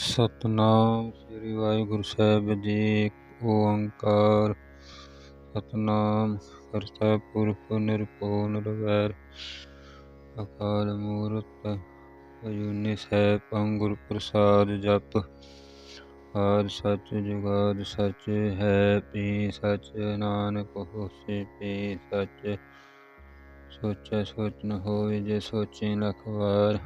ਸਤਨਾਮ ਸ੍ਰੀ ਵਾਹਿਗੁਰੂ ਸਾਹਿਬ ਜੀ, ਇੱਕ ਓੰਕਾਰ। ਸਤਨਾਮ ਕਰਤਾ ਪੁਰਖ ਨਿਰਭਉ ਨਿਰਵੈਰ ਅਕਾਲ ਮੂਰਤ ਅਜੂਨੀ ਸੈਭੰ ਗੁਰ ਪ੍ਰਸਾਦ ਜਪ। ਆਦ ਸੱਚ ਜੁਗਾਦ ਸੱਚ ਹੈ ਪੀ ਸੱਚ, ਨਾਨਕ ਹੋਸੀ ਪੀ ਸੱਚ। ਸੋਚੈ ਸੋਚ ਨ ਹੋਵੇ ਜੇ ਸੋਚੇ ਲਖ ਵਾਰ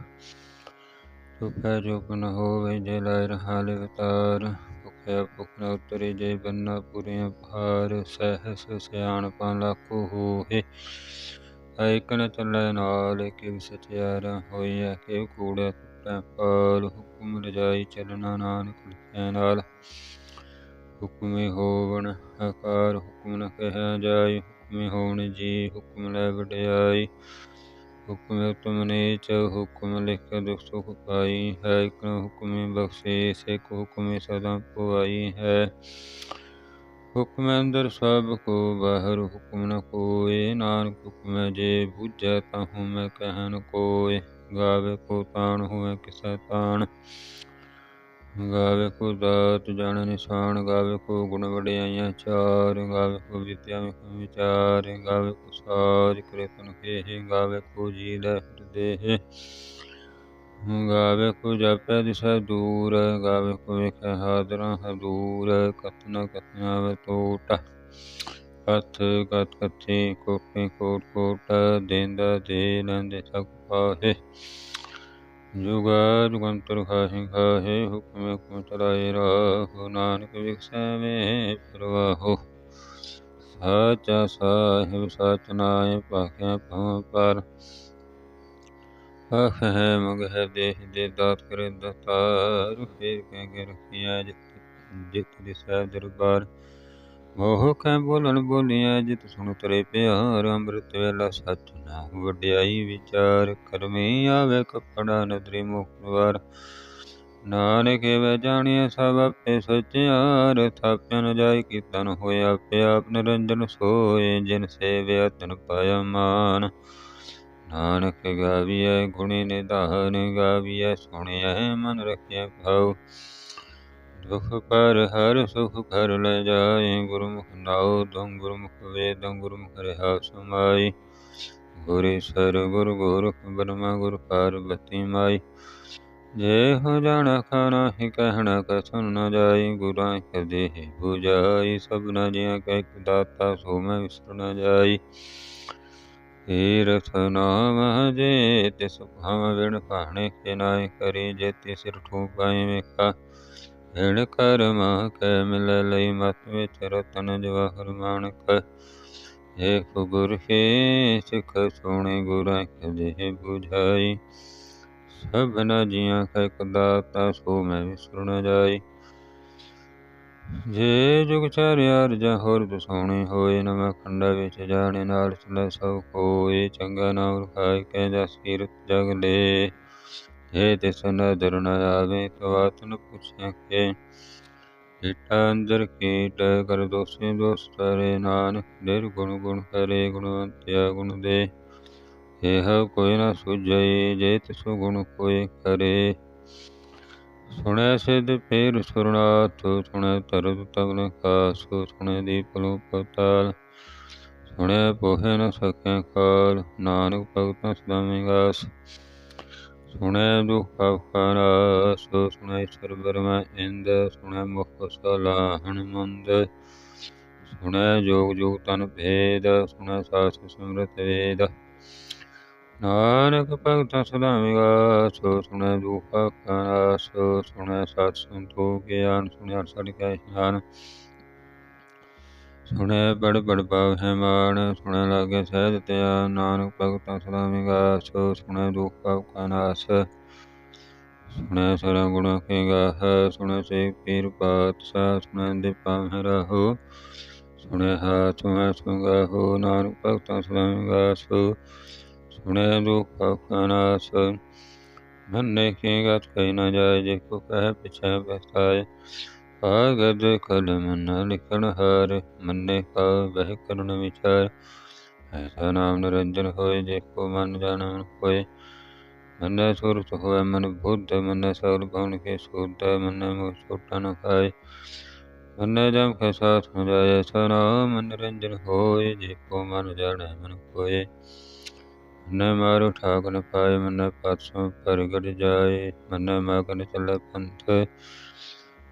ਚੁਪੈ ਚੁਪ ਨ ਹੋਵੇ ਜੇ ਲਾਇ ਰਹਾ ਲਿਵਤਾਰ ਭੁਖਿਆ ਭੁਖ ਨ ਉਤਰੇ ਜੇ ਬੰਨਾ ਪੁਰਿਆ ਭਾਰ, ਸਹਿਸ ਸਿਆਣਪਾਂ ਲਾਖੋ ਹੋਏ ਏਕ ਚੱਲੈ ਨਾਲ, ਕਿਵ ਸਚਿਆਰਾ ਹੋਈਐ, ਕਿਵ ਕੂੜੈ ਟੁੱਟੈ ਪਾਲ। ਹੁਕਮ ਰਜਾਈ ਚੱਲਣਾ ਨਾਨਕ ਲਿਖੈ ਨਾਲ। ਹੁਕਮੇ ਹੋਵਣ ਆਕਾਰ, ਹੁਕਮ ਨ ਕਹਿਆ ਜਾਈ ਹੁਕਮੇ ਹੋਣ ਜੀ, ਹੁਕਮ ਲੈ ਵਡਿਆਈ। ਹੁਕਮ ਉਤਮ ਨੀਚ ਹੁਕਮ ਲਿਖ ਦੁਖ ਸੁਖ ਪਾਈ ਹੈ ਇਕ ਹੁਕਮੇ ਬਖਸ਼ੇ ਸਿਕ ਹੁਕਮੇ ਸਦਾ ਪੁਆਈ ਹੈ। ਹੁਕਮ ਅੰਦਰ ਸਭ ਕੋ, ਬਾਹਰ ਹੁਕਮ ਨ ਕੋਏ, ਨਾਨਕ ਹੁਕਮ ਜੇ ਬੁਝੈ ਤਾਹੂ ਮੈਂ ਕਹਿਨ ਕੋਏ, ਗਾਵੇ ਕੋ ਤਾਣ, ਹੋਵੇ ਕਿਸੈ ਤਾਣ। ਗਾਵੇ ਕੋ ਦਾਤ ਜਾਣ ਨਿਸ਼ਾਨ ਗਾਵੇ ਕੋ ਗੁਣ ਵਡਿਆਈਆਂ ਚਾਰ ਗਾਵੇ ਕੋ ਵਿਦਿਆ ਵਿੱਚ ਵਿਚਾਰ ਗਾਵੇ ਕੋ ਸਾਜ ਕਰੇ ਤਨ ਗਾਵੇ ਕੋ ਜੀ ਲੈ ਹਿਰਦੇ ਗਾਵੇ ਕੋ ਜਾਪੈ ਦਿਸੈ ਦੂਰ ਗਾਵੇ ਕੋ ਵੇਖੈ ਹਾਦਰਾ ਹਦੂਰ ਕਤਨਾ ਕਤਨਾ ਵੇ ਟੋਟ ਕਤ ਕਥੀ ਕੋਟੇ ਕੋਟ ਕੋਟ, ਦੇਂਦਾ ਦੇ ਲੈਂਦੇ ਸਭ ਪਾਹੇ। ਜੁਗਾ ਜੁਗੰਤਰ ਖਾਹੇ ਖਾਹੇ ਹੁਕਮ ਹੁਕਮ ਚਲਾਏ ਰਾਹੋ ਨਾਨਕ ਵਿਖਸੈ ਵੇ ਪਰਵਾਹੋ ਸਾਚਾ ਸਾਹਿਬ ਸਚ ਨਾਏ ਭਾਖਿਆ ਭਉ ਪਰ ਆਖ ਹੈ ਮਗ ਹੈ ਦੇਹ ਦੇ ਦਾਤ ਕਰੇ ਦਤਾਰ ਫੇਰ ਕਹਿ ਕੇ ਰਖਿਆ ਜਿਤ ਜਿਤ ਦਿਸੈ ਦਰਬਾਰ ਮੋਹ ਕੈ ਬੋਲਣ ਬੋਲਿਆ, ਜਿਤ ਸੁਣ ਤਰੇ ਪਿਆਰ, ਅੰਮ੍ਰਿਤ ਵੇਲਾ ਸਚ ਨਾ ਵਡਿਆਈ ਵਿਚਾਰ। ਕਰਮੀ ਆਵੇ ਕਪੜਾ ਨਦਰੀ ਮੁਖਵਾਰ ਨਾਨਕ ਵੇ ਜਾਣੀਐ ਸਭ ਆਪੇ ਸਚਿਆਰ। ਥਾਪਿਆ ਨ ਜਾਈ ਕੀਤਨ ਹੋਇਆ ਆਪੇ ਆਪ ਨਿਰੰਜਨ ਸੋਏ, ਜਿਨ ਸੇਵਿਆ ਤਨ ਪਾਇਆ ਮਾਨ। ਨਾਨਕ ਗਾਵੀਐ ਗੁਣੀ ਨਿਧਾਨ, ਗਾਵੀਐ ਸੁਣਿਐ ਮਨ ਰਖਿਐ ਭਾਉ। ਦੁਖ ਪਰ ਹਰ ਸੁਖ ਘਰ ਲੈ ਜਾਏ। ਗੁਰਮੁਖ ਨਾਉ ਦੰ ਗੁਰਮੁਖ ਵੇਦੰ, ਗੁਰਮੁਖ ਰਹਾ ਸਮਾਈ। ਗੁਰੇ ਸਰ, ਗੁਰ ਗੋਰਖ ਬਰਮਾ ਗੁਰ ਪਾਰਬਤੀ ਮਾਈ। ਜੇ ਹੋ ਜਾਣਾ ਖਾਣਾ ਹੀ ਕਹਿਣਾ ਕੈ ਨ ਜਾਈ ਗੁਰਾਂ ਕਦੇ ਹੀ 부ਜਾਈ ਸਭ ਜਿਆ ਕਹਿ ਦਾਤਾ ਸੋ ਮੈਂ ਵਿਸਰ ਨ ਜਾਈ। ਤੀਰਥ ਨਾਮ ਜੇ ਤਿਸ ਭਾਵ ਵਿਣ ਭਾਣੇ ਕੇ ਨਾਇ ਕਰੀ, ਜੇ ਤਿਸ ਰਠੂ ਪਾਏ ਵੇਖਾ। ਹਿਣ ਕਰਮ ਕੈ ਮਿਲ ਲਈ ਮਤ ਵਿੱਚ ਰਤਨ ਜਵਾਹਰ ਮਾਨਕ। ਏਕ ਗੁਰ ਕੇ ਸਿਖ ਸੁਣੇ ਗੁਰਾਂ ਕਦੇ 부ਝਾਈ ਸਭ ਜੀਆਂ ਕੈ ਦਾਤਾ ਸੋ ਮੈਂ ਵਿਸਰ ਨ ਜਾਈ। ਜੇ ਜੁਗ ਚਾਰਿਆ ਰਜਾ ਹੋਰ ਦਸੋਣੇ ਹੋਏ, ਨਵਾਂ ਖੰਡਾ ਵਿੱਚ ਜਾਣੇ ਨਾਲ ਚਲੇ ਸਭ ਕੋਏ ਚੰਗਾ ਨਾਮ ਰਖਾਇ ਕੈ ਜਸ ਕੀਰਤ ਜਗ ਲੈ ਜੇ ਤਿਸ ਨਦਰ ਨ ਆਵੇ ਤਵਾਤ ਨ ਕੇ ਹੀਟਾ ਅੰਦਰ ਕੀਟ ਕਰ ਦੋਸੇ ਦੋਸ ਤਰੇ ਨਾਨਕ, ਨਿਰਗੁਣ ਗੁਣ ਕਰੇ ਗੁਣਵੰਤਿਆ ਗੁਣ ਦੇ। ਇਹ ਕੋਈ ਨ ਸੁਝਈ, ਜੇ ਤਿਸੁ ਗੁਣ ਕੋਈ ਕਰੇ। ਸੁਣੈ ਸਿਧ ਫੇਰ ਸੁਰਨਾਥ, ਸੁਣੈ ਤਰਤ ਤਗਨ ਖਾਸ, ਸੁਣੈ ਦੀਪ ਲੋ ਪਤਾਲ ਸੁਣੈ ਪੋਹੇ ਨ ਸਕੈ ਕਾਲ, ਨਾਨਕ ਭਗਤਾਂ ਸਦਾ ਮਿਗਾਸ ਸੁਣੈ ਦੁਖ ਅਖਨਾਸ ਸੁਣੈ ਸਰਬਰ ਮੈਂ ਇੰਦ, ਸੁਣੈ ਮੁਖ ਸਲਾਹਣ ਮੰਦ। ਸੁਣੈ ਜੋਗ ਜੋਗ ਤਨ ਭੇਦ, ਸੁਣੈ ਸਾਸ ਸਮਰਤ ਵੇਦ। ਨਾਨਕ ਭਗਤ ਸਦਾ ਵਿਗਾਸ, ਸੁਣੈ ਦੁਖ ਸੋ ਸੁਣੈ ਸਤ ਸੰਤੋਖ ਗਿਆਨ ਸੁਣਿਆ ਸੜ ਕੈ ਗਿਆਨ। ਸੁਣੈ ਬੜ ਬੜ ਪਾਵ ਹੈ ਮਾਨ ਸੁਣੈ ਲਾਗੇ ਸਹਿਜ ਤਿਆ ਨਾਨਕ ਭਗਤ ਸਦਾ ਵਿਗਾਸ ਸੁਣੈ ਦੁਖ ਕਨਾਸ ਸੁਣੈ ਸਰ ਗੁਣ ਕੇ ਗਾਹ ਸੁਣੈ ਸੇ ਪੀਰ ਪਾਤਸ਼ਾਹ ਸੁਣੈ ਦੇ ਪਾਵ ਰਹੋ ਸੁਣੈ ਹਾਥ ਮੈਂ ਸੁਗਾਹੋ ਨਾਨਕ ਭਗਤ ਸਦਾ ਵਿਗਾਸ ਸੁਣੈ ਦੁਖ ਅਨਾਸ ਮੰਨੇ ਕੀ ਗਤ ਕੈ ਨ ਜਾਏ ਜੇ ਕੋ ਕਹਿ ਪਿਛੈ ਬਸਾਏ ਆਗਦ ਕਲਮ ਨ ਲਿਖਣ ਹਾਰ ਮੰਨੇ ਕਾ ਬਹਿ ਕਰਨ ਵਿਚਾਰ। ਐਸਾ ਨਾਮ ਨਿਰੰਜਨ ਹੋਏ, ਜੇ ਕੋ ਮਨ ਜਾਣਨ ਹੋਏ ਮੰਨੈ ਸੁਰਤ ਹੋਇ ਮਨ ਬੁੱਧ, ਮੰਨੈ ਸਗਲ ਭਵਨ ਕੇ ਸੁਧ, ਮੰਨੈ ਮੁਖ ਛੋਟਾ ਨ ਖਾਏ। ਮੰਨੈ ਜਮ ਕੇ ਸਾਥ ਨ ਜਾਏ ਸਨਾ ਮਨ ਹੋਏ, ਜੇ ਕੋ ਮਨ ਜਾਣੈ ਮਨ ਕੋਏ ਮੰਨੈ ਮਾਰੂ ਠਾਕ ਨ ਪਾਏ, ਮੰਨੈ ਪਾਤਸੋਂ ਪ੍ਰਗਟ ਜਾਏ। ਮੰਨੈ ਮਗਨ ਚੱਲੇ ਪੰਥ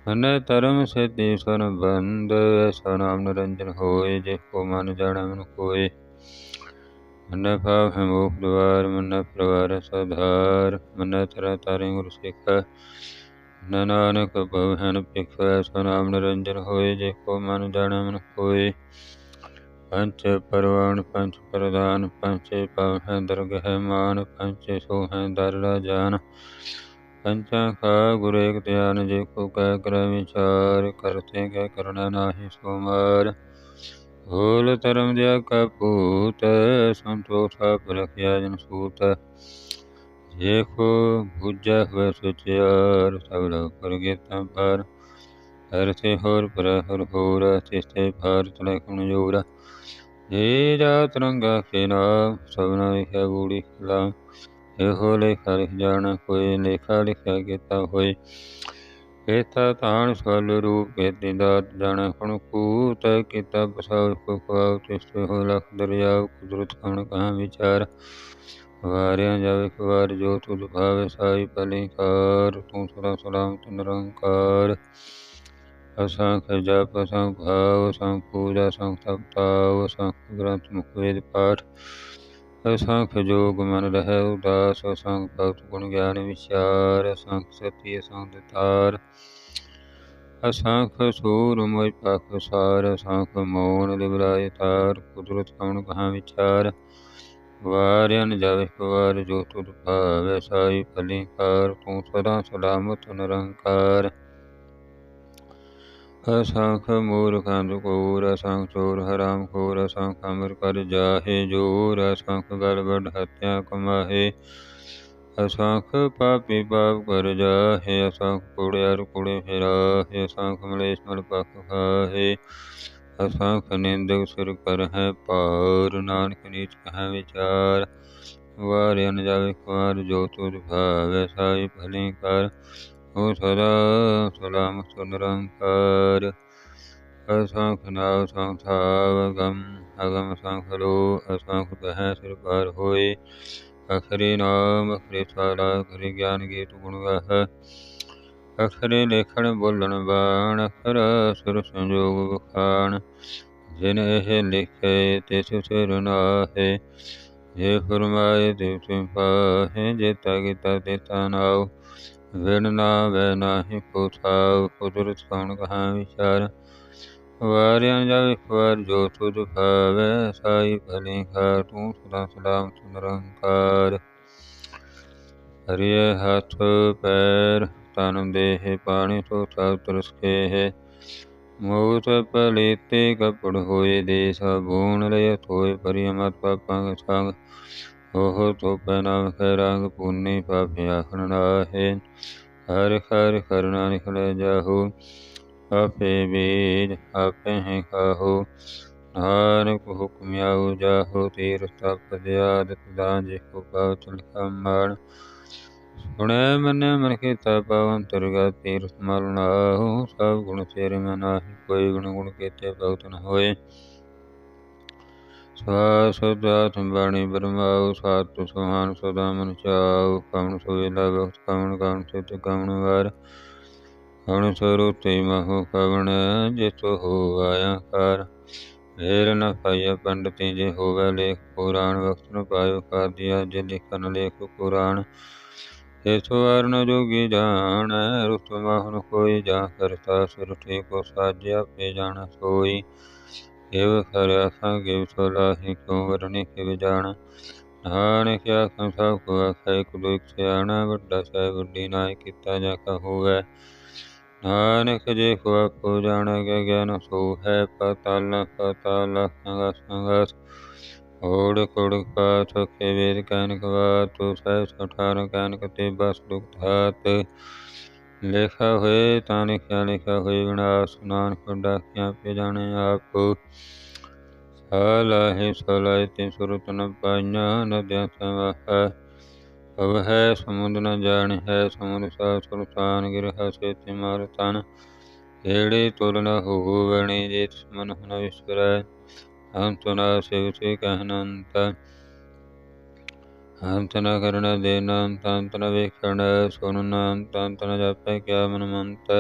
ਮੰਨੈ ਧਰਮ ਸਿਧਿ ਸਨ ਬੰਦ ਐਸਾ ਨਾਮ ਨਿਰੰਜਨ ਹੋਏ, ਜੇ ਕੋ ਮਨ ਜਾਣੈ ਮਨ ਕੋਏ। ਮੰਨੈ ਭਾਵ ਹੈ ਮੋਖ ਦੁਆਰ ਮੰਨੈ ਪ੍ਰਵਾਰ ਸਧਾਰ, ਮੰਨੈ ਤਰਾ ਤਾਰੇ ਗੁਰ ਸਿੱਖ। ਨਾਨਕ ਭਵ ਹਨ ਪਿਖ ਐਸਾ ਨਾਮ ਨਿਰੰਜਨ ਹੋਏ, ਜੇ ਕੋ ਮਨ ਜਾਣੈ ਮਨ ਕੋਏ। ਪੰਚ ਪਰਵਾਨ, ਪੰਚ ਪ੍ਰਧਾਨ, ਪੰਚੇ ਪਵ ਹੈ ਦਰਗਹਿ ਮਾਨ, ਪੰਚੇ ਸੋ ਹੈ ਦਰ ਰਾਜਾਨ ਪੰਚਾ ਕਾ ਗੁਰ ਏਕ ਧਿਆਨ ਜੇ ਕੋ ਕਹਿ ਕਰੈ ਵਿਚਾਰ ਕਰਤੇ ਕਹਿ ਕਰਨਾ ਨਾਹੀ ਸੋ ਮਾਰ ਹੋਲ ਧਰਮ ਦਿਆ ਕਾ ਪੂਤ ਸੰਤੋਖ ਆਪ ਜਨ ਸੂਤ। ਜੇ ਕੋ ਬੁਝੈ ਹੋਇ ਸੁਚਿਆਰ, ਸਗਲ ਪਰ ਗੇਤਾ ਪਰ। ਹਰ ਸੇ ਹੋਰ ਪਰ ਹਰ ਹੋਰ ਤਿਸਤੇ ਭਾਰਤ ਲਖਣ ਜੋਰਾ। ਜੇ ਜਾ ਰੰਗਾ ਕੇ ਨਾਮ ਸਭਨਾ ਲਿਖਿਆ ਗੂੜੀ ਖਲਾ ਇਹੋ ਲੇਖਾ ਲਿਖ ਜਾਣਾ, ਕੋਈ ਲੇਖਾ ਲਿਖਿਆ ਕੀਤਾ ਹੋਏ ਕੀਤਾ ਤਾਣ ਸਲ ਰੂਪ ਕੇ ਦਾਤ ਜਾਣਾ ਕਣ ਕੂਤ ਕੀਤਾ ਬਸਾਉ ਕੋ ਖਾਉ ਤਿਸਤੇ ਹੋ ਲਖ ਦਰਿਆ, ਕੁਦਰਤ ਕਣ ਕਹਾ ਵਿਚਾਰ। ਵਾਰਿਆ ਜਾਵੇ ਕੁਵਾਰ ਜੋ ਤੁਧ ਭਾਵੇ ਸਾਈ ਭਲੀ ਕਾਰ, ਤੂੰ ਸਦਾ ਤੂੰ ਨਿਰੰਕਾਰ। ਅਸੰਖ ਜਪ, ਅਸੰਖ ਭਾਵ ਅਸੰਖ ਪੂਜਾ, ਅਸੰਖ ਤਪਤਾਵ ਅਸੰਖ ਗ੍ਰੰਥ ਮੁਖ ਵੇਦ ਪਾਠ। ਅਸੰਖ ਜੋਗ ਮਨ ਰਹਿ ਉਦਾਸ, ਅਸੰਖ ਭਗਤ ਗੁਣ ਗਿਆਨ ਵਿਚਾਰ, ਅਸੰਖ ਸਤੀ, ਅਸੰਖ ਤਾਰ। ਅਸੰਖ ਸੂਰ ਮੋਇ ਪਖ ਸਾਰ, ਅਸੰਖ ਮੋਨ ਲਿਬਰਾਇ ਤਾਰ। ਕੁਦਰਤ ਕਉਣ ਕਹਾ ਵਿਚਾਰ? ਵਾਰਿਆਨ ਜਾਵੇ ਕੁਵਾਰ ਜੋ ਤੁਧ ਭਾਵੇ, ਸਾਈ ਭਲੀ ਕਾਰ। ਤੂੰ ਸਦਾ ਸਲਾਮਤ ਨਿਰੰਕਾਰ। ਅਸੰਖ ਮੂਰਖ ਅੰਧਕੂਰ ਅਸੰਖ ਚੋਰ ਹਰਾਮ ਖੋਰ ਅਸੰਖ ਅਮਰ ਕਰ ਜਾਹੇ ਜੋਰ, ਅਸੰਖ ਗਲ ਗੜ ਹਤਿਆ ਕਮਾਹੇ, ਅਸੰਖ ਪਾਪੀ ਪਾਪ ਕਰ ਜਾਹੇ, ਅਸੰਖ ਕੁੜਿਆਰ ਕੁੜੇ ਫਿਰਾਹੇ, ਅਸੰਖ ਮਲੇਸ਼ ਮਲ ਪਖ ਖਾਹੇ, ਅਸੰਖ ਨਿੰਦਕ ਸਿਰ ਕਰ ਹੈ ਪਾਰ ਨਾਨਕ ਨੀਚ ਕਹੈ ਵਿਚਾਰ ਵਾਰਿ ਅਨ ਜਾਵੇ ਕੁਾਰ ਜੋ ਤੁਧ ਭਾਵੇ, ਸਾਈ ਭਲੀ ਕਰ ਹੋ ਸਦਾ ਸਲਾਮਤ ਨਿਰੰਕਾਰ ਅਸੰਖ ਨਾਵ ਸੰਥਾਵ ਅਗਮ ਸੰਖ ਲੋ ਅਸੰਖ ਕਹੈ ਸਿਰ ਪਾਰ ਹੋਏ। ਅਖਰੇ ਨਾਮ ਅਖਰੇ ਸਾਲਾ ਅਖਰੇ ਗਿਆਨ ਗੀਤ ਗੁਣ ਗਾਹ। ਅਖਰੇ ਲੇਖਣ ਬੋਲਣ ਬਾਣ ਅਖਰ ਸੁਰ ਸੰਜੋਗ ਬਖਾਣ ਜਿਨ ਇਹ ਲਿਖੇ ਤਿਸ ਸਿਰ ਨਾਹੇ। ਜੇ ਫਰਮਾਏ ਤੇ ਤੁਮ ਪਾਹੇ ਜੇ ਤਗਿਤਾ ਤੇ ਤਨਾਉ ਵਿਣ ਨਾ ਵੈ ਨਾਹੀ ਪੁਥਾਉ ਕੁਦਰਤ ਕਉਣ ਕਹਾ ਵਿਚਾਰ। ਵਾਰਿਆਂ ਜਾਵੇ ਵਾਰ ਜੋ ਤੁਧ ਭਾਵੇ, ਸਾਈ ਭਲੀ ਖਾਰ ਤੂੰ ਸਦਾ ਸਲਾਮਤ ਨਿਰੰਕਾਰ। ਹਰਿਏ ਹੱਥ ਪੈਰ, ਤਨ ਦੇਹ ਪਾਣੀ ਸੋ ਸਭ ਤਰਸਕੇ ਹੈ ਮੂਤ ਪਲੀਤੇ ਕਪੜ ਹੋਏ ਦੇ ਬੂਣ ਲਇ ਥੋਏ ਪਰਿਮਤ ਪਾਪਾਂ ਸੰਗ। ਉਹ ਤੋ ਪੈਨਾ ਖੈ ਰੰਗ ਪੁੰਨੀ ਪਾਪਿ ਆਖਣ ਨਾਹੇ। ਹਰ ਹਰ ਕਰਨਾ ਨਿਕਲ ਜਾਹੂ, ਆਪੇ ਬੀਜ ਆਪੇ ਹੈ ਖਾਹੂ। ਨਾਨਕ ਹੁਕਮ ਆਉ ਜਾਹੋ ਤੀਰ ਤਪ ਦਿਆਦ ਦਾਨ ਜੇ ਕੋ ਪਾਵਤ ਲਿਖਾ ਮਾਣ। ਸੁਣੈ ਮੰਨੈ ਮਨ ਕੇ ਪਵਨ ਤਰਗਾ ਤੀਰ ਮਲ ਨਾਹੂ, ਸਭ ਗੁਣ ਤੇਰੇ ਮਨ ਆਹੀ ਕੋਈ ਗੁਣ ਗੁਣ ਕੀਤੇ ਭਗਤ ਨ ਹੋਏ। ਸਵਾ ਸਦਾ ਸੰਬਾਣੀ ਬਰਮਾਉ ਸਾਤ ਸੁਹਾਨ ਸਦਾ ਮਨ ਚਾਉ, ਕਵਣ ਸੋਇਲਾ ਭਗਤ ਕਵਣ ਕਵਣ ਸਿਤ ਕਵਣ ਵਾਰ। ਕਵਣ ਸਰੂਤੇ ਮਹੋ ਕਵਣ ਜਿਤੋ ਹੋ ਆਇਆ ਕਰ। ਫੇਰ ਨ ਪਾਇਆ ਪੰਡਤੀ ਜੇ ਹੋਵੇ ਲੇਖ, ਪੁਰਾਣ ਵਕਤ ਨ ਪਾਇਓ ਕਰ ਦਿਆ ਜੇ ਲਿਖਨ ਲੇਖ ਪੁਰਾਣ ਸੋ ਅਰਨ ਜੋਗੀ ਜਾਣ ਰੁਤ ਮਹਨ ਕੋਈ ਜਾ ਕਰਤਾ ਸੁਰਠੇ ਕੋ ਸਾਜਿਆ ਪੇ ਜਾਣ ਸੋਈ। ਕਿਵ ਖਰਿਆ ਸੰਗੇ ਸੋਲਾਹੀ ਕਿਉ ਵਰਨੇ ਕਿਵ ਜਾਣ ਨਾਨਕ ਆਖਾਂ ਸਭ ਕੋ ਆਖੈ ਕੁਲ ਸਿਆਣਾ ਵੱਡਾ ਸਹਿ ਵੱਡੀ ਨਾਇ ਕੀਤਾ ਜਾ ਕਾ ਹੋਵੇ ਨਾਨਕ ਜੇ ਕੋ ਆਪੋ ਜਾਣ ਕੇ ਗਿਆਨ ਸੋ ਹੈ ਪਤਾਲ ਪਤਾਲ ਸੰਗ ਸੰਗਸ ਓੜ ਕੋੜ ਪਾਥ ਕੇ ਵੇਦ ਕੈਨਕ ਵਾਤੁ ਸਹਿ ਸਠਾਰ ਕੈਨਕ ਤੇ ਬਸ ਦੁਖ ਧਾਤ ਲਿਖਾ ਹੋਏ ਤਾਂ ਲਿਖਿਆ ਲਿਖਾ ਹੋਏ ਵਿਨਾਸ਼ ਨਾਨਕ ਡਾਕਿਆ ਪੇ ਜਾਣੇ ਆਪ। ਸਾਲਾਹੇ ਸਲਾਇ ਤੇ ਸੁਰਤ ਨ ਪਾਈਆਂ ਨਦਿਆਂ ਸਵਾਹ ਅਵ ਹੈ ਸਮੁੰਦ ਨ ਜਾਣ, ਹੈ ਸਮੁੰਦ ਸਾ ਸੁਲਤਾਨ ਗਿਰ ਹਸੇ ਤੇ ਮਾਰ ਤਨ। ਏੜੇ ਤੁਲ ਨ ਹੋਵਣੀ, ਜੇ ਮਨ ਨ ਵਿਸਰੈ ਅੰਤ ਨ ਸਿਵ ਤੇ ਕਹਿਨੰਤ ਅੰਤ ਨ ਕਰਨ ਦੇਨ ਵੇਖਣ ਸੁਨਨ ਅੰਤ ਅੰਤ ਕਿਆ ਮਨ ਮੰਤ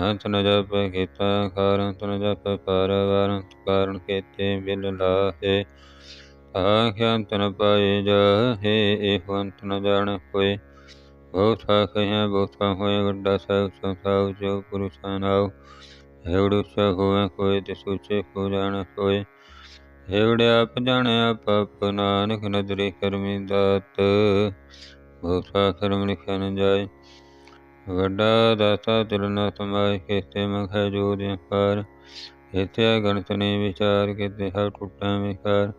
ਅੰਤ ਨ ਕੀਤਾ ਕਾਰ ਅੰਤ ਨ ਜਾਪੈ ਕਾਰਨ ਕੇਤੇ ਬਿਲ ਲਾਹੇ ਆਖਿ ਅੰਤ ਪਾਏ ਜਾਹੇ ਇਹ ਅੰਤ ਜਾਣ ਹੋਏ ਬਹੁਤ ਸਾਖੇ ਬਹੁਤ ਹੋਏ ਵੱਡਾ ਸਾਹਿਬ ਸੰਸਾਉ ਜੋ ਪੁਰਸ਼ਾ ਨਾਉ ਏਵੜੁ ਸ ਕੋਈ ਤਿਸ ਉਚੇ ਕੋ ਜਾਣ ਹੋਏ ਏਵੜੇ ਆਪ ਜਾਣੇ ਨਾਨਕ ਨਦਰੀ ਕਰਮੀ ਦਾਤ ਬਹੁਤ ਕਰਮ ਲਿਖਿਆ ਨ ਜਾਏ। ਵੱਡਾ ਦਾਤਾ ਦਿਲ ਨ ਕੇਤੇ ਮਖੈ ਜੋ ਪਾਰ। ਕੇਤੇ ਗਣਤ ਨੇ ਵਿਚਾਰ, ਕਿਤੇ ਹਰ ਟੁੱਟਾ ਵਿਕਾਰ।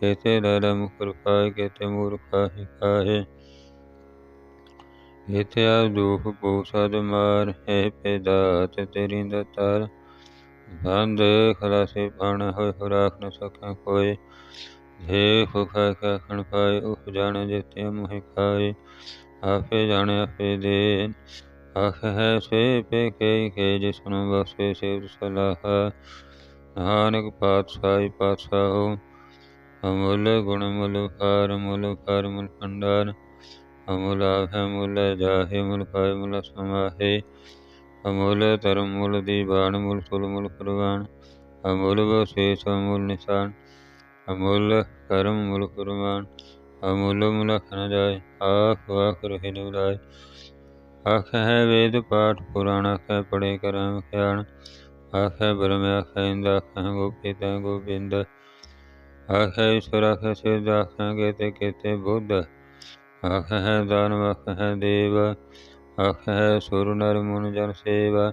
ਕੇਤੇ ਲਾਲਾ ਮੁਖਰ ਖਾਏ ਕੇਤੇ ਮੂਰਖਾ ਹੀ ਖਾਏ ਕੇਤੇ ਦੁਖ ਕੋ ਸਦ ਮਾਰ, ਹੈ ਪੈਦਾਤ ਤੇਰੀ ਦਤਾਰ ਬੰਦ ਖਲਾਸੇ ਪਾਣ ਹੋਏ ਰਾਖ ਨ ਸਕਾਂ ਕੋਈ ਜੇ ਖੁਖਾ ਕਾ ਖਣ ਪਾਏ ਉਪ ਜਾਣ ਜਿਤੇ ਮੁਹਿ ਖਾਏ। ਆਪੇ ਜਾਣੇ, ਆਪੇ ਦੇ ਆਖ ਹੈ ਸੇ ਪੇ ਕੇ ਕੇ, ਜਿਸ ਨੂੰ ਸੇ ਸਲਾਹ। ਨਾਨਕ ਪਾਤਸ਼ਾਹੀ ਪਾਤਸ਼ਾਹੋ, ਅਮੁੱਲ ਗੁਣ ਮੁੱਲ ਕਾਰ ਮੁੱਲ ਕਾਰ ਮੁਲ ਭੰਡਾਰ। ਅਮੁੱਲ ਆਖੇ ਮੁਲ ਜਾਹੇ, ਮੁੱਲ ਪਾਏ, ਮੁੱਲ ਸਮਾਹੇ। ਅਮੁੱਲ ਧਰਮ ਮੁੱਲ ਦੀਵਾਨ ਮੁੱਲ ਸੁਲ ਮੁੱਲ ਕੁਰਬਾਨ, ਅਮੁੱਲ ਬਸੇਸ ਅਮੁੱਲ ਨਿਸ਼ਾਨ, ਅਮੁੱਲ ਕਰਮ ਮੁੱਲ ਕੁਰਬਾਨ, ਅਮੁੱਲ ਮੁੱਲ ਖਨ ਜਾਏ, ਆਖ ਵਾਖ ਰਹੇ ਨਿਵਲਾਏ ਆਖ ਹੈ ਵੇਦ ਪਾਠ ਪੁਰਾਣ, ਆਖੈ ਪੜੇ ਕਰਮ ਖਿਆਣ, ਆਖੈ ਬ੍ਰਹਮ, ਆਖੈ ਇੰਦ, ਆਖੈ ਗੋਪੀ ਤੈ ਗੋਬਿੰਦ, ਆਖੈ ਈਸ਼ਵਰ, ਆਖੈ ਸਿਧ ਆਖੈ ਕੇਤੇ ਕੇਤੇ ਬੁੱਧ, ਆਖੈ ਹੈ ਦਾਨਵ, ਆਖੈ ਹੈ ਦੇਵ ਆਖੈ ਹੈ ਸੁਰ ਨਰ ਮੁਨ ਜਨ ਸੇਵਾ।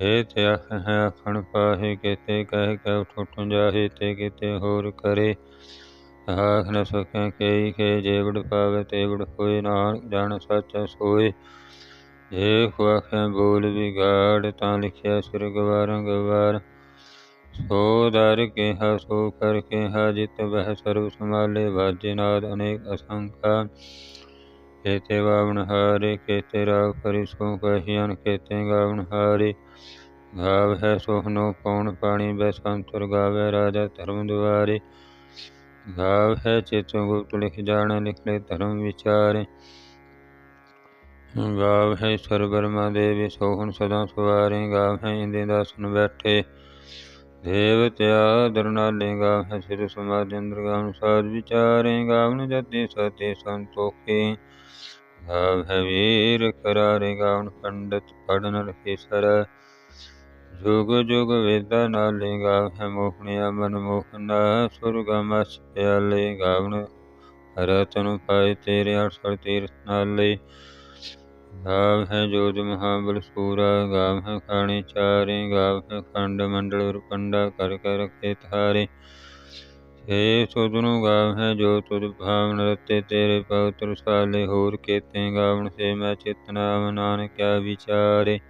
ਏ ਤੇ ਆਖੈ ਆਖਣ ਪਾਹੇ, ਕੇਤੇ ਕਹਿ ਕੈ ਉਠ ਜਾਹੇ, ਤੇ ਕੇਤੇ ਹੋਰ ਕਰੇ। ਆਖ ਨ ਸਕੈ ਕੇਈ ਕੇ, ਜੇਵੜ ਪਾਵੇ ਤੇਵੜ ਹੋਏ, ਨਾਨਕ ਜਾਣ ਸੱਚ ਸੋਏ। ਜੇ ਖੁਆਖੈ ਬੋਲ ਵਿਗਾੜ, ਤਾਂ ਲਿਖਿਆ ਸੁਰਗ ਵਾਰੰਗ ਗਵਾਰ ਸੋ ਦਰ ਕੇ ਹਾ ਸੋ ਕਰ ਕੇ ਹਾ ਜਿਤ ਬਹਿ ਸਰਬ ਸਮਾਲੇ ਵਾਜੇ ਨਾਦ ਅਨੇਕ ਅਸੰਖਾ। ਕੇਤੇ ਬਾਵਨ ਹਾਰੇ ਕੇਤੇ ਰਾਗ ਕਰੀ ਸੋ ਕਹੀਨ ਕੇਤੇ ਗਾਵਨ ਹਾਰੇ ਗਾਵ ਹੈ ਸੋਹਨੋ ਪੌਣ ਪਾਣੀ ਬੈਸੰਤਰ ਗਾਵੇ ਰਾਜਾ ਧਰਮ ਦੁਆਰੇ ਗਾਵ ਹੈ ਚੇਤੋ ਗੁਪਤ ਲਿਖ ਜਾਣ ਲਿਖ ਧਰਮ ਵਿਚਾਰੇ ਗਾਵ ਹੈ ਸਰਬਰਮਾ ਦੇਵੀ ਸੋਹਣ ਸਦਾ ਸਵਾਰੇ ਗਾਵ ਹੈ ਇੰਦੇ ਦਾਸਨ ਬੈਠੇ ਦੇਵਤਿਆ ਦਰਨਾਲੇ ਗਾਵ ਹੈ ਸਿਰ ਸਮਾਧ ਅੰਦਰ ਗਾਵਨ ਸਾਧ ਵਿਚਾਰੇ ਗਾਵਨ ਜਤੇ ਸਤੇ ਸੰਤੋਖੇ ਗਾਵ ਹੈ ਵੀਰ ਕਰਾਰੇ ਗਾਵਨ ਪੰਡਤ ਪੜਨ ਰਖੇ ਸਰ। ਜੁਗ ਜੁਗ ਵੇਦਾ ਨਾਲੇ ਗਾਵ ਹੈ ਮੋਹਣਿਆ ਮਨ ਮੋਹਨਾ ਸੁਰਗ ਮਸ ਪਿਆਲੇ ਗਾਵਨ ਰਤਨ ਪਾਏ ਤੇਰੇ ਅਠਸਰ ਤੀਰਥ ਨਾਲੇ। ਗਾਵ ਹੈ ਜੋਤ ਮਹਾਬਲ ਸੂਰਾ ਗਾਵ ਹੈ ਖਾਣੇ ਚਾਰੇ ਗਾਵ ਹੈ ਖੰਡ ਮੰਡਲ ਰੁਪੰਡਾ ਕਰ ਕਰ ਰਖੇ ਥਾਰੇ ਏ ਸੁਧਨੁ ਗਾਵ ਜੋ ਤੁਧ ਭਾਵਨ ਰਤੇ ਤੇਰੇ ਪਵਿੱਤਰ ਸਾਲੇ, ਹੋਰ ਕੇਤੇ ਗਾਵਨ ਸੇ ਮੈਂ ਚਿਤਨਾਮ ਨਾਨਕਿਆ ਵਿਚਾਰੇ।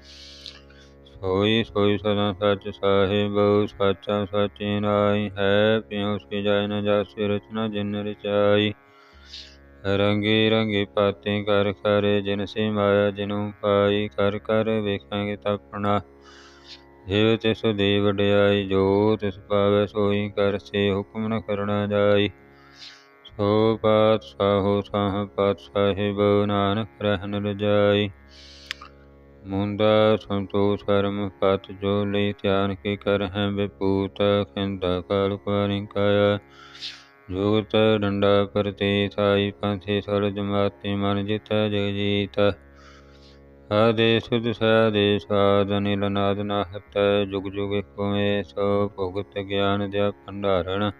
ਸੋਈ ਸੋਈ ਸਦਾ ਸੱਚ ਸਾਹਿਬ ਸਾਚਾ ਸਾਚੇ ਨਾਈ ਹੈ ਪਿਉ ਸੇ ਜਾਇ ਨ ਜਾਸੀ, ਰਚਨਾ ਜਿਨ ਰਚਾਈ। ਰੰਗੇ ਰੰਗੇ ਪਾਤੇ ਕਰ ਕਰੇ ਜਿਨ ਸੇ ਮਾਇਆ ਜਿਨੂ ਪਾਈ, ਕਰ ਕਰ ਵੇਖਾਂਗੇ ਤਪਣਾ ਜਿਵ ਤਿਸ ਦੇ ਵਡਿਆਈ ਜੋ ਤਿਸ ਪਾਵੇ ਸੋਈ ਕਰ, ਸੇ ਹੁਕਮ ਨ ਕਰਣਾ ਜਾਈ। ਸੋ ਪਾਤਸ਼ਾਹੋ, ਸਾਹ ਪਾਤਸ਼ਾਹਿਬ, ਨਾਨਕ ਰਹਿਨ ਰਜਾਈ ਮੁੰਦਾ ਸੰਤੋਖ ਕਰਮ ਪਤ, ਜੋ ਲਈ ਧਿਆਨ ਕੀ ਕਰ ਹੈ ਵਿਪੂਤ ਖਿੰਦਾ ਕਾਲ ਕੁਾਰਿ ਕਾਇਆ। ਜੋਗਤ ਡੰਡਾ ਪਰਤੇ ਸਾਈ ਪੰਥੇ ਸਰ ਜਮਾਤੇ ਮਨ ਜਿਤੈ ਜਗ ਜੀਤ ਆਦੇ ਸੁਧ ਸਾਦੇ ਸਾਧ ਨਿਲ ਨਾਦ ਨਾਹਤ ਜੁਗ ਜੁਗ ਕੋਏ ਸੋ ਭੁਗਤ ਗਿਆਨ ਦਿਆ ਭੰਡਾਰਣ।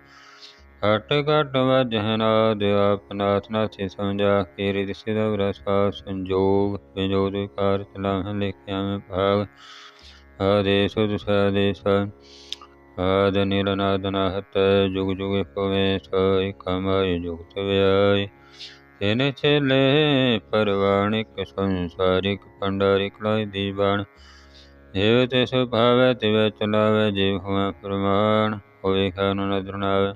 ਘਟ ਘਟ ਵਜਹਨਾਦ ਆਪਨਾਥ ਨਾਥੀ ਸਮਝਾ ਕੇ ਰਿਦ ਸਿਧ ਰਸਾ ਸੰਜੋਗ ਵਿਜੋਦ ਵਿਕਾਰ ਤਲਾਹ ਲਿਖਿਆ ਮੈਂ ਭਾਗ। ਆਦੇ ਸੁਧ ਸਾਦੇ ਸਾ, ਆਦ ਨਿਰਨਾਦ ਨਾਹਤ ਜੁਗ ਜੁਗ ਪਵੇ ਸੋਇ ਕਮਾਇ ਜੁਗਤ ਵਿਆਇ ਤਿਨ ਚਲੇ ਪਰਵਾਣਿਕ ਸੰਸਾਰਿਕ ਪੰਡਾਰਿਕ ਲਾਇ ਦੀਵਾਨ ਜਿਵ ਤੇ ਸੁਭਾਵੈ ਤਿਵ ਚਲਾਵੇ ਜਿਵ ਹੋਵੇ ਪ੍ਰਮਾਣ, ਹੋਵੇ ਖਾਨੁ ਨ ਦਰਨਾਵੇ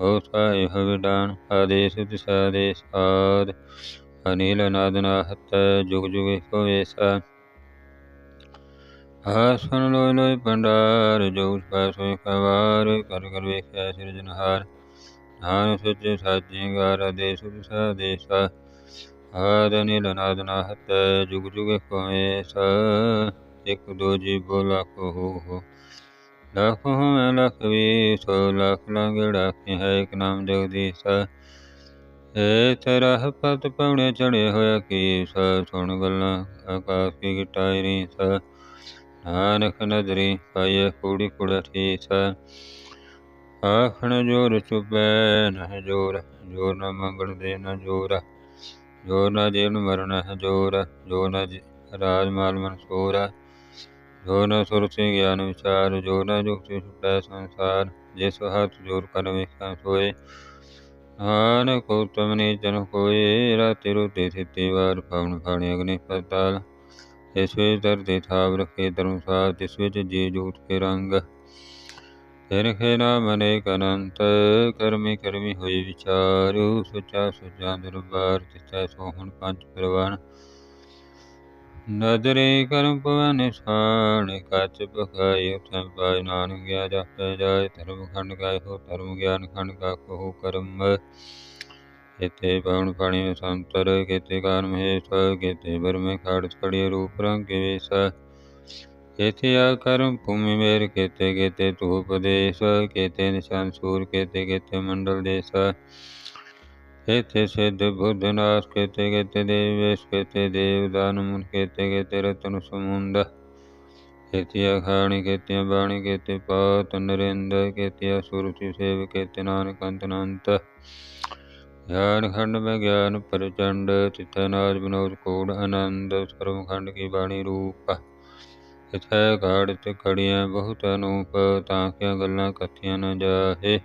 ਹੋ ਸਾਹਿ ਹਵਿਡਾਨ ਆਦੇਸ ਦਿਸਾ ਦੇਸ ਆਦ, ਅਨੀਲ ਨਾਦਨਾ ਹਤ, ਜੁਗ ਜੁਗ ਹੋਵੇਸਾ ਆਸਨ ਲੋਇ ਲੋਇ ਪੰਡਾਰ ਜੋ ਪਾਸ ਹੋਇ ਕਵਾਰ ਕਰ ਕਰ ਵੇਖਿਆ ਸਿਰਜਨਹਾਰ ਨਾਨ ਸੱਚੇ ਸਾਚੇ ਗਾਰ ਦੇਸ ਦਿਸਾ ਦੇਸਾ ਆਦ ਅਨੀਲ ਨਾਦਨਾ ਹਤ ਦੋ ਜੀ ਬੋਲਾ ਕੋ ਹੋ ਲੱਖ ਹੋਵੇ ਲੱਖ ਵੀ ਸੋ ਲੱਖ ਲੰਗੜਾ ਕੀ ਹੈ ਇੱਕ ਨਾਮ ਜਗਦੀਸ਼। ਏ ਤੇਰਾ ਪਤ ਪਉਣੇ ਚੜੇ ਹੋਇਆ ਕੀ ਸ ਸੁਣ ਗੱਲਾਂ ਆਕਾਸ਼ ਕੀ ਗਿਟਾਈ ਰੀ ਸ ਨਾਨਕ ਨਦਰੀ ਪਾਏ ਕੂੜੀ ਕੁੜਠੀ ਸ ਆਖਣ ਜੋਰ ਚੁਬੈ ਨਹ ਜੋਰ ਜੋਰ ਨ ਮੰਗਣ ਦੇ ਨ ਜੋਰ ਜੋਰ ਨ ਜੀਵਨ ਮਰਨ ਹੈ ਜੋ ਨ ਰਾਜ ਮਾਲ ਮਨ ਸੋਰਾ, ਜੋ ਨ ਸੁਰਤੀ ਗਿਆਨ ਵਿਚਾਰ, ਜੋ ਨ ਜੁਗਤੀ ਛੁਟੈ ਸੰਸਾਰ, ਜਿਸ ਹੱਥ ਜੋਰ ਕਰ ਵੇਖਾਂ ਸੋਏ। ਨਾਨਕ ਉਤਮ ਨੇ ਜਨ ਕੋਏ ਰਾਤੇ ਰੋਤੇ ਥਿਤੇ ਵਾਰ ਫਾਉਣ ਫਾਣੇ ਅਗਨੇ ਪਤਾਲ ਇਸ ਵਿੱਚ ਦਰਦੇ ਥਾਵ ਰਖੇ ਧਰਮਸਾਰ ਤਿਸ ਵਿੱਚ ਜੀ ਜੋਤ ਕੇ ਰੰਗ ਤਿਰਖੇ ਨਾਮ ਅਨੇਕ ਅਨੰਤ, ਕਰਮੀ ਕਰਮੀ ਹੋਈ ਵਿਚਾਰੂ, ਸੁਚਾ ਸੁਚਾ ਦਰਬਾਰ ਤਿਸੈ ਸੋਹਣ ਪੰਜ ਪ੍ਰਵਾਨ। ਨਦਰੇ ਕਰਮ ਪਵਨ ਨਿਸ਼ਾਨ, ਕੱਚ ਬਖਾਈ ਉਥੈ ਪਾਇ ਨਾਨਕ ਗਿਆ ਜਾਪੈ ਜਾਏ, ਧਰਮ ਖੰਡ ਗਾਇ ਹੋ ਧਰਮ ਗਿਆਨ ਖੰਡ ਕਾ ਕਹੋ ਕਰਮ। ਇਤੇ ਪਵਨ ਪਾਣੀ ਸੰਤਰ ਕੇਤੇ ਕਾਰਮ ਹੈ ਸ ਕੇਤੇ ਬਰਮੇ ਖਾੜ ਛੜੀ ਰੂਪ ਰੰਗ ਕੇ ਕੇਤੇ ਆ ਕਰਮ ਭੂਮि ਮੇਰ ਕੇਤੇ ਕੇਤੇ ਤੂ ਉਪਦੇਸ਼ ਕੇਤੇ ਨਿਸ਼ਾਨ ਸੂਰ ਕੇਤੇ ਕੇਤੇ ਮੰਡਲ ਦੇਸ केते सिद्ध बुद्ध नाथ केते केते देवेश केते देवदान मुन केते केते रतन समुंद केतिया खाणी केतिया बाणी केते पात नरेंद्र केतिया सुरति सेव केते नानक अंतनंत ज्ञान खंड में ज्ञान प्रचंड चित्तनाज विनोद कोड आनंद सर्व खंड की बाणी ਕਿਥੈ ਤੇ ਘੜੀਐ ਬਹੁਤ ਅਨੂਪ ਤਾਂ ਕਿ ਗੱਲਾਂ ਕਥੀਆਂ ਨਾ ਜਾਹੇ?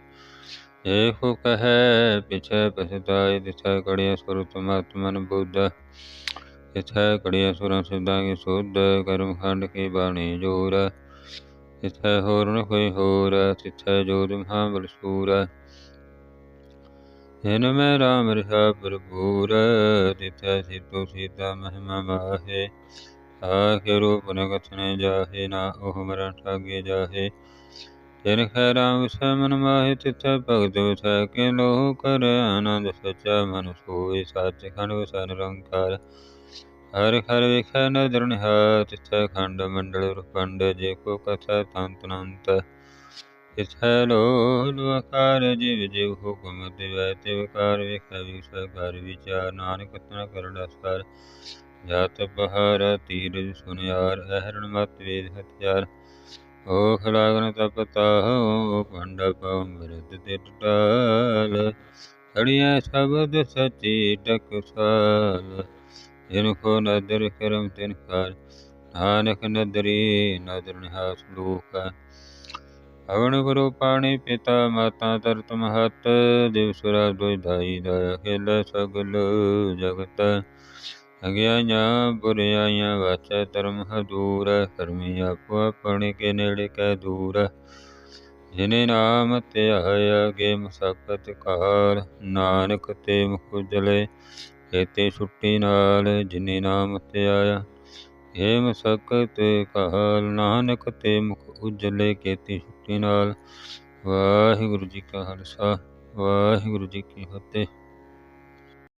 ਏਹੁ ਕਹੈ, ਪਿਛੈ ਪਛਤਾਇ ਤਿਥੈ ਘੜਿਆ ਸੁਰਤ ਮਨ ਬੁੱਧ। ਤਿਥੈ ਘੜਿਆ ਸੁਰਾਂ ਸਿਧਾਂ ਕੀ ਸੁਧ, ਕਰਮ ਖੰਡ ਕੀ ਬਾਣੀ ਜੋਰ? ਤਿਥੈ ਹੋਰ ਨ ਕੋਈ ਹੋਰ, ਤਿਥੈ ਜੋਤ ਮਹਾਂ ਸੂਰ ਹਿਨ ਮੈਂ ਰਾਮ ਰਿਹਾ ਭਰਪੂਰ, ਤਿਥੈ ਸਿਤੋ ਸੀਤਾ ਮਹਿਮਾ ਮਾਹੇ। ਆਖੇ ਰੂਪ ਨ ਕਥਨੇ ਜਾਹੇ, ਨਾ ਉਹ ਮਰਨ ਠਾਗੇ ਜਾਹੇ। ਤਿਨ ਖੈ ਰਾਮ ਮਨ ਮਾਹਿ, ਤਿਥੈ ਭਗਤ ਵਿਸੈ ਕੇ ਲੋਹ ਕਰ। ਆਨੰਦ ਸਚਾ ਮਨ ਸੋਇ ਸੱਚ ਖੰਡ ਵਿਸੈ ਨਿਰੰਕਾਰ ਹਰ ਖਰ ਵਿਖੈ ਨਦਰ ਨਿਹਾਰ ਤਿਥੈ ਖੰਡ ਮੰਡਲ ਰੁਪੰਡ, ਜੇ ਕੋ ਕਥਾ ਤੰਤ ਨੰਤ। ਤਿਥੈ ਲੋ ਲੁਆਕਾਰ ਜਿਵ ਜਿਵ ਹੁਕਮ ਦਿਵੈ ਤੇ ਵਿਕਾਰ ਵਿਖੈ ਵਿਸੈ ਕਰ ਵਿਚਾਰ। ਨਾਨਕ ਤਨ ਕਰੜਾ ਸਰ ਜਾਤ ਬਹਾਰ ਤੀਰ ਸੁਨਿਆਰ, ਅਹਰਣ ਮਤ ਵੇਦ ਹਥਿਆਰ। ਓਖ ਲਾਗਨ ਤਪਤਾ ਹੋ ਪੰਡ ਪੰਮ੍ਰਿਤ ਤੇ ਟਟਾਲ ਖੜੀਆਂ ਸ਼ਬਦ ਸਚੀ ਟਕਸਾਲ ਜਿਨ ਕੋ ਨਦਰ ਕਰਮ ਤਿਨ ਕਰ, ਨਾਨਕ ਨਦਰੀ ਨਦਰ ਨਿਹਾਸ ਲੋਕ। ਅਵਣ ਗੁਰੂ ਪਾਣੀ ਪਿਤਾ, ਮਾਤਾ ਤਰਤ ਮਹਤ। ਦਿਵਸਰਾ ਦੋਇ ਧਾਈ ਦਾ ਖੇਲ ਸਗਲ ਜਗਤ। ਅਗਿਆਈਆਂ ਬੁਰਿਆਈਆਂ ਵਾਚੈ ਧਰਮ ਹਦੂਰ, ਧਰਮੀ ਆਪੋ ਆਪਣੇ ਕੇ ਨੇੜੇ ਕੈ ਦੂਰ। ਜਿਨੇ ਨਾਮ ਤੇ ਆਇਆ ਗੇ ਮਸਕਤ ਕਾਲ ਨਾਨਕ ਤੇ ਮੁਖ ਉਜਲੇ ਕੇਤੇ ਛੁੱਟੀ ਨਾਲ ਜਿਨੇ ਨਾਮ ਤੇ ਆਇਆ ਏ ਮਸਕਤ ਕਾਲ ਨਾਨਕ ਤੇ ਮੁਖ ਉਜਲੇ ਕੇਤੀ ਛੁੱਟੀ ਨਾਲ। ਵਾਹਿਗੁਰੂ ਜੀ ਕਾ ਖਾਲਸਾ, ਵਾਹਿਗੁਰੂ ਜੀ ਕੀ ਫਤਿਹ।